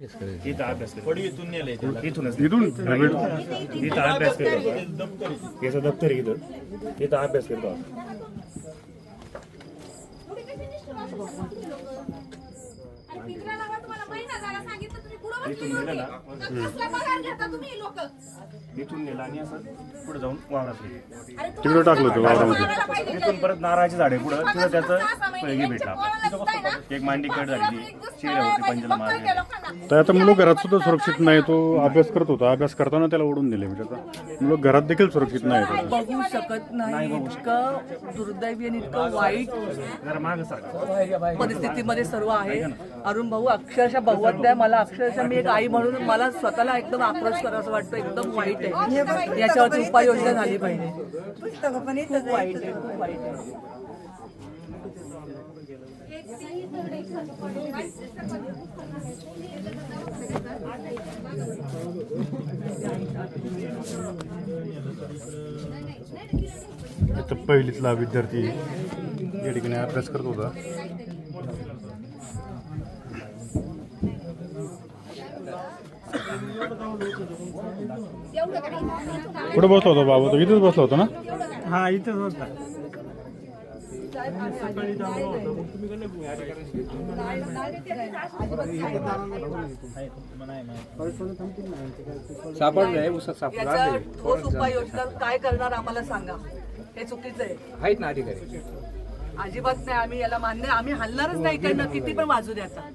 इथं अभ्यास. इथूनच इथून इथं अभ्यास करतो याचं दप्तर आहे इथं इथं अभ्यास करतो. इथून नेलं आणि असं पुढे जाऊन वावरात. तिकडे टाकलं होतं वावरामध्ये तिथून परत नारळाची झाडे पुढं तिथं त्याचं हे भेटलं. एक मांडी कट झालेली शिऱ्यावरती पंजाला मारली तर आता मुलं घरात सुद्धा सुरक्षित नाही तो अभ्यास करत होता. अभ्यास करताना त्याला ओढून दिले. म्हणजे आता मुलं घरात देखील सुरक्षित नाही. आहेत. बघू शकत नाही. इतकं दुर्दैवी आणि इतकं वाईट परिस्थितीमध्ये सर्व आहे. अरुण भाऊ अक्षरशः भगवत नाही मला. अक्षरशः मी एक आई म्हणून मला स्वतःला एकदम आक्रोश करावं वाटतं. एकदम वाईट आहे. याच्यावरती उपाययोजना झाली पाहिजे. खूप वाईट आहे खूप वाईट आहे. इथं पहिलीतला विद्यार्थी या ठिकाणी अभ्यास करत होता. कुठे बसला होता बाबा तो इथेच बसला होता ना? हा इथंच होता. सापडलंय उसात सापडलं याचा ठोस उपाययोजना काय करणार आम्हाला सांगा. हे चुकीचं आहे. आहेत ना अधिकारी. अजिबात नाही आम्ही याला मान्य आम्ही हलणारच नाही इकडनं. किती पण वाजू द्या आता.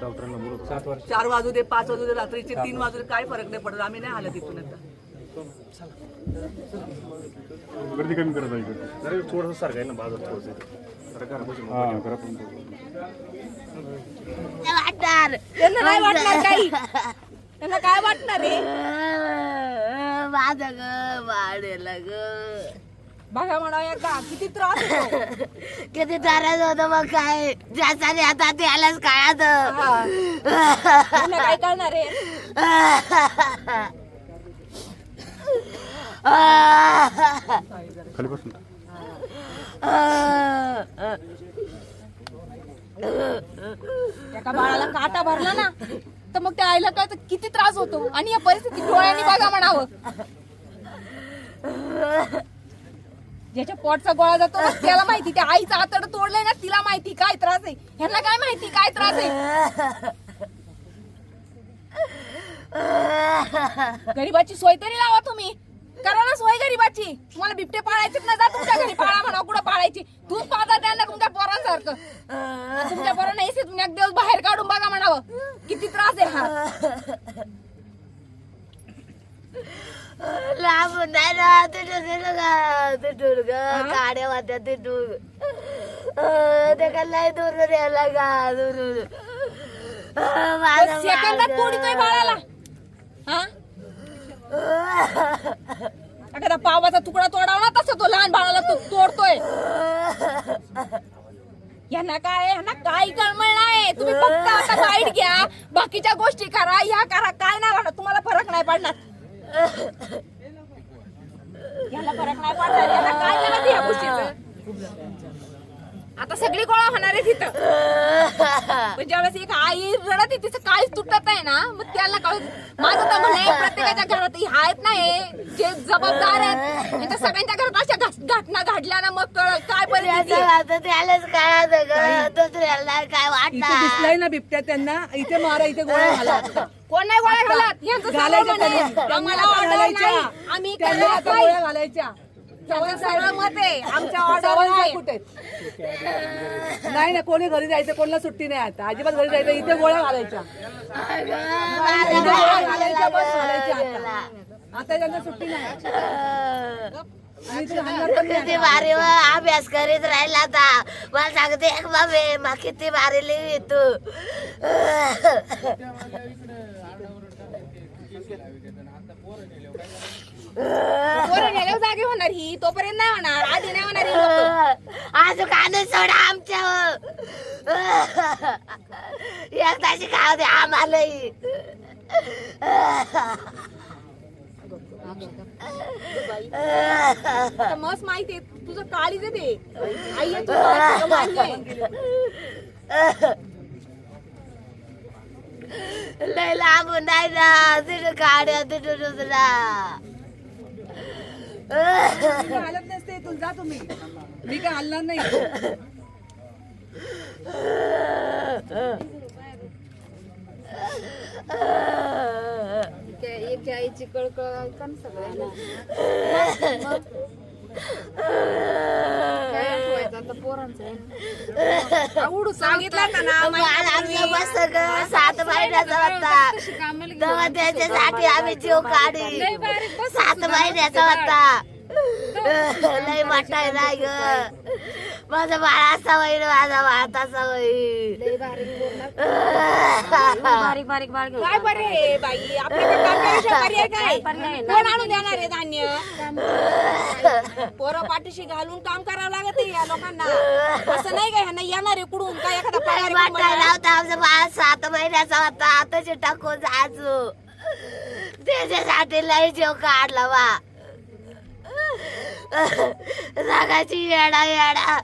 डॉक्टरांना बोलू. सात वर्ष चार वाजू दे पाच वाजू दे रात्रीचे तीन वाजू दे काय फरक नाही पडत. आम्ही नाही हालत इथून आता. गर्दी कमी करत आहे. जरा थोडंसं सारखं आहे ना बाजूला थोडंसं जरा घरापासून हा करा पण वाटणार. त्यांना नाही वाटणार काही. त्यांना काय वाटणार रे माझं ग वाढेल ग. बघा म्हणा एकदा किती त्रास होतो. किती त्रास होत मग काय? ज्याच्याने आता त्यालाच काय त्यांना काय करणार रे खाली बसून एका बाळाला काटा भरला ना तर मग त्या आईला कळतं किती त्रास होतो. आणि या परिस्थितीत डोळ्यांनी बघा म्हणावं. ज्याच्या पोटचा गोळा जातो ना, त्याला माहिती त्या आईचं आतड तोडलंय ना तिला माहिती काय त्रास आहे. ह्यांना काय माहिती काय त्रास आहे? गरीबाची सोय तरी लावा तुम्ही. करा ना सोय गरीबाची. तुम्हाला बिबटे पाळायचेच ना जा तुमच्या घरी पाळा म्हणा कुठं पाळायची? दूध पाळता त्यांना तुमच्या पोरांसारखं. आणि तुमच्या पोरांना एसी तुम्ही एक दिवस बाहेर काढून बघा म्हणावं. किती त्रास आहे हा. लांब नाही ना तिथून गेलं का काड्या वाट्या तिथून ते का लय दूर यायला का माझं सेकंदात तोडीतोय. बाळाला. हा? एखादा पावाचा तुकडा तोडावा ना तसं तो लहान बाळाला तो तोडतोय. यांना काय यांना काय कळमळ नाही. तुम्ही फक्त आता गाईड घ्या. बाकीच्या गोष्टी करा ह्या करा. काय नाही राहणार. तुम्हाला फरक नाही पडणार. याला फरक नाही पडणार. याला काय करायचं या गोष्टीचं? आता सगळी गोळा होणार आहे तिथं पण ज्यावेळेस एक आई रडत तिचं काळीच तुटत आहे ना मग त्याला कळत माझं तर म्हणे प्रत्येकाच्या घरात हे आहेत ना हे जे जबाबदार आहेत यांच्या सगळ्यांच्या घरात अशा घट- घटना घडल्या ना मग काय परिस्थिती त्यालाच कळायचं ग दुसऱ्याला काय वाटणार? दिसलाय ना बिबट्या त्यांना इथे मारा इथे गोळ्या घाला. आता. कोण नाही गोळ्या घालत? यांचं घालायच्या आम्हाला. आम्ही. गोळ्या घालायच्या. मत आहे. आमच्या ऑर्डर सवाल नाही कुठे? नाही ना कोणी घरी जायचं कोणाला सुट्टी नाही आता. अजिबात घरी जायचं इथे गोळ्या घालायच्या. इथे गोळ्या घालायच्या बस घालायच्या. आता आता त्यांना सुट्टी नाही. किती भारी व अभ्यास करीत राहिला आता मला सांगते एक बाबे मा किती भारी लिही तू. पोरं नेल्यावर जागे होणार ही तोपर्यंत नाही होणार. आधी नाही होणार ही लोकं. आज कान सोडा आमच्या एकदाची खाव दे आम्हालाही आता मस्त माहिती आहे तुझं काळीच आहे ते. आई मान्य आहे. लय लांबून नाही ना तिथं गाड्या तिथं दुसरा हालत नसते इथून जा तुम्ही. मी काय हलणार नाही. एक आईची कळकळ ऐका ना सगळ्यांना काय आठवायचं आता पोरांचं आवडू सांगितलं ना मला सात महिन्याचा होता. तेव्हा त्याच्यासाठी आम्ही जीव काढी सात महिन्याचा होता. लय वाटाय नाही ग. माझं बाळ असा होईल माझा बाळ तसा होईल. बारीक बारीक बारीक काय बरे बाई? आपल्याकडे पर्याय कोण आणून देणार आहे धान्य? पोरं पाठीशी घालून काम करावं लागत आहे या लोकांना. असं नाही का ह्यांना येणार आहे कुठून काय एखादा पगार वाटाय आहे नव्हता आमचं बाळ सात महिन्याचा होता आताचे टाकून जायचो त्याच्यासाठी लय जीव काढला बा. रागाची येडा येडा.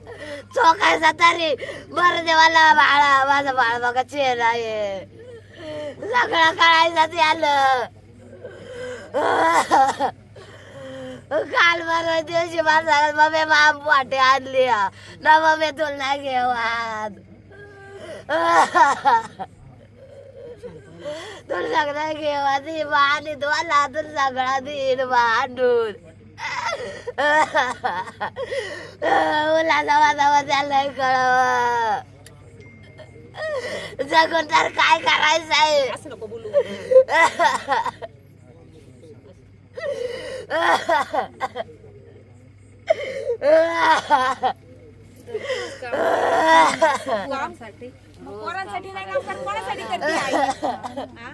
चोकायचा तरी. बरं देवाला बाळा माझा बाळ बघा चेहरा आहे सगळं कळायचं आलं. काल बरं दिवशी माझा मम्मी माम वाटे आणली. ना मम्मी तुला घेवाद तुला सगळं घेवा दे दी आणि तुला तर सगळा दिन आणून उला जवा जवा त्याला कळव. जगून तर काय करायचं आहे असं नको बोलू. कामसाठी पोरांसाठी नाही काम करत कोणासाठी करते आई? हा?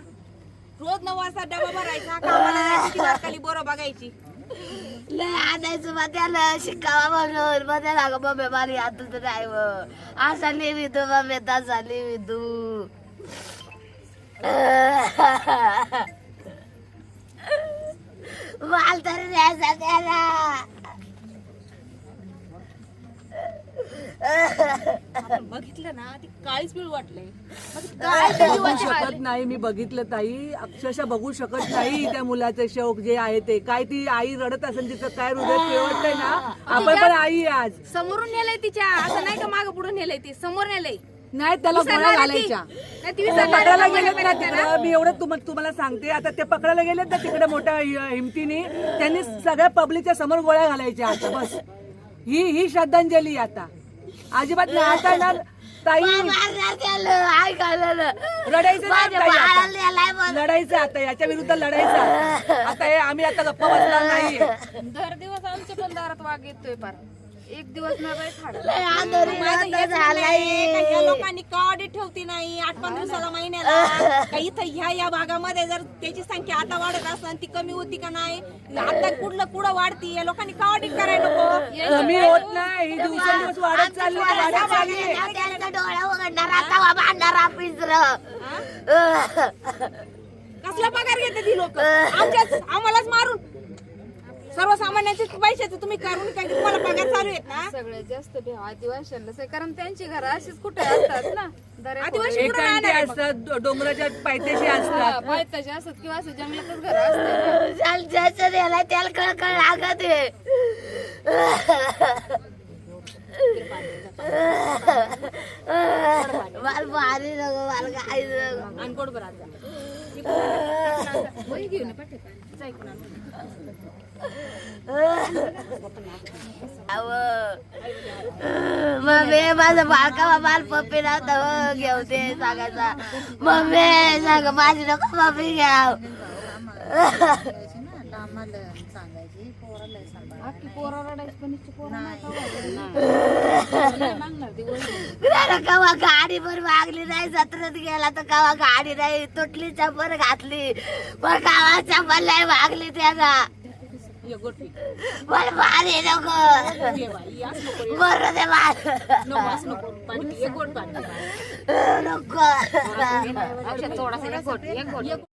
रोज नऊ वाजता डबा भरायचा कामाला जायची ती वरखाली बोरं बघायची? लय आणायचं मग त्याला शिकावा म्हणून. मग त्याला अगं मम्मी मारी आता तर नाही असा लिही तू मम्मी तसा तू. माल तरी द्यायचा त्याला. आपण बघितलं ना ती काळीच पिळ पिळ बघू वाटली. शकत नाही मी बघितलं ताई. अक्षरशः बघू शकत नाही त्या मुलाचे शौक जे आहे ते. काय ती आई रडत असेल तिचं काय हृदय पिळवटलंय ना? आपण पण आई आहे आज. समोरून नेलंय तिच्या. असं नाही का मागं पुढे नेलंय ती? समोर नेलंय. नाही त्याला गोळ्या. घालायच्या. नाही, ती ते विसरणार पकडायला नाही, गेलेत ना तिकडं. मी एवढं तुम- तुम्हाला सांगते. आता ते पकडायला गेलेत ना तिकडे मोठ्या हि- हिमतीने. त्यांनी सगळ्या पब्लिकच्या समोर गोळ्या घालायच्या. आता बस. ही ही श्रद्धांजली आहे आता. अजिबात नाही आता ना ताई रडायचं नाही ताई आता. लढायचं आता याच्या विरुद्ध लढायचं आता हे आम्ही आता गप्पा बसणार नाही. दर दिवस आमच्या पण दारात वाघ येतोय पार. एक दिवस न बाई खाड लय आंधळी माझं रात्र हेच म्हणणं झालंय. आहे का लोकांनी काडी ठेवती नाही आठ पंधरा दिवसाला महिन्याला. का इथं ह्या या भागामध्ये जर त्याची संख्या आता वाढत असेल ती कमी होती का नाही आता कुठलं पुढं वाढती? या लोकांनी काडी करायला नको. कमी होत नाही. ही दिवसेंदिवस वाढत चालली वाढत चालली त्यांचा डोळा उघडणारा. तवा भांडारा पिंजर कसला पगार घेते ती लोक? आमच्याच आम्हालाच मारून सर्वसामान्यांचे पैसे तुम्ही करून काय तुम्हाला पगार चालू आहेत ना? सगळ्यात जास्त भेव आदिवासींनाच आहे कारण त्यांची घरं अशीच कुठे असतात ना? दऱ्या आदिवासी कुठं? एकांती राहणार आहे मग? असतात डो- डोंगराच्या पायथ्याशी असतात. पायथ्याचे असतात किंवा असं जंगलातच घर असतात त्याला कळकळ लागत आहे. मला भारी नको मला काय नको. आणि गोड बरं मम्मी माझं बाळका बाल पप्पी नव्हतं घेऊ मम्मी अख्खी पोरं रडायची पण हिची पोरं नाही कवा गाडी पण मागली नाही जत्रेत गेला तर कवा गाडी नाही तुटली चप्पल घातली. पण कवा चप्पल नाही मागली त्याला. ये गोड पी. मला भारी नको. ये बाई, असं नको रे. बरं दे मला नको, असं. पाणी पाणी. औषध थोडासा एक एक